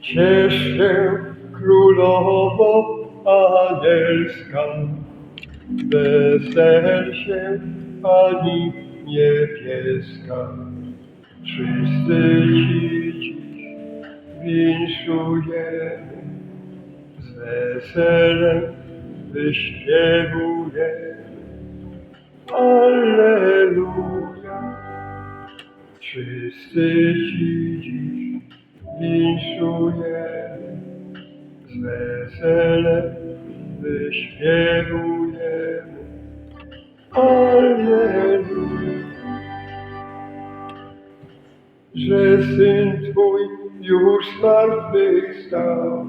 Ciesz się, królowo anielska, wesel się, Pani niebieska. Wszyscy Ci dziś winszujemy, z weselem wyśpiewujemy. Alleluja. Wszyscy Ci weselem wyśpiewujemy. Alleluja. Że Syn Twój już zmartwychwstał,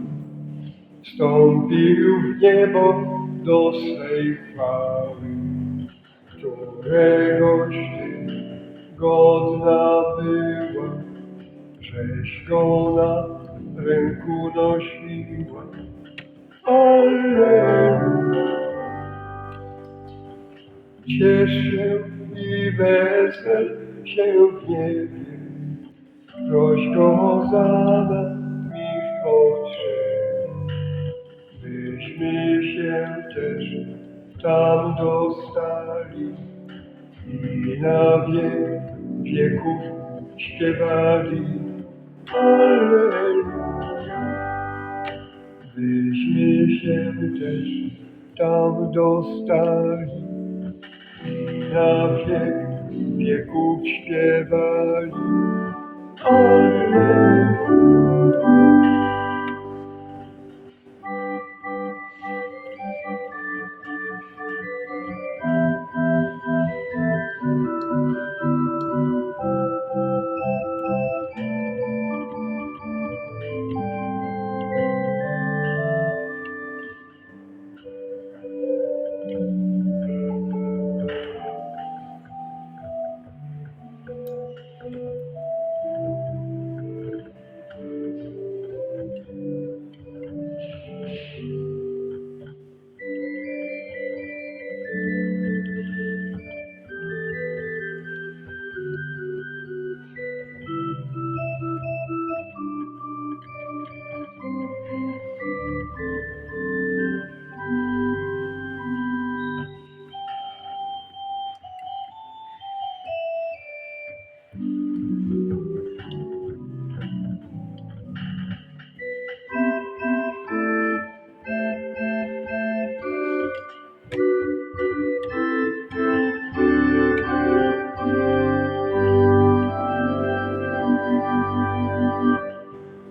wstąpił w niebo do swej chwały, któregoś Ty godna była, żeś go na ręku nosiła. Ciesz się i wesel się w niebie, proś go za nami w potrzeb, byśmy się też tam dostali i na wiek wieków śpiewali. Alleluja. Byśmy się też tam dostali i na wiek wieków śpiewali Alleluja.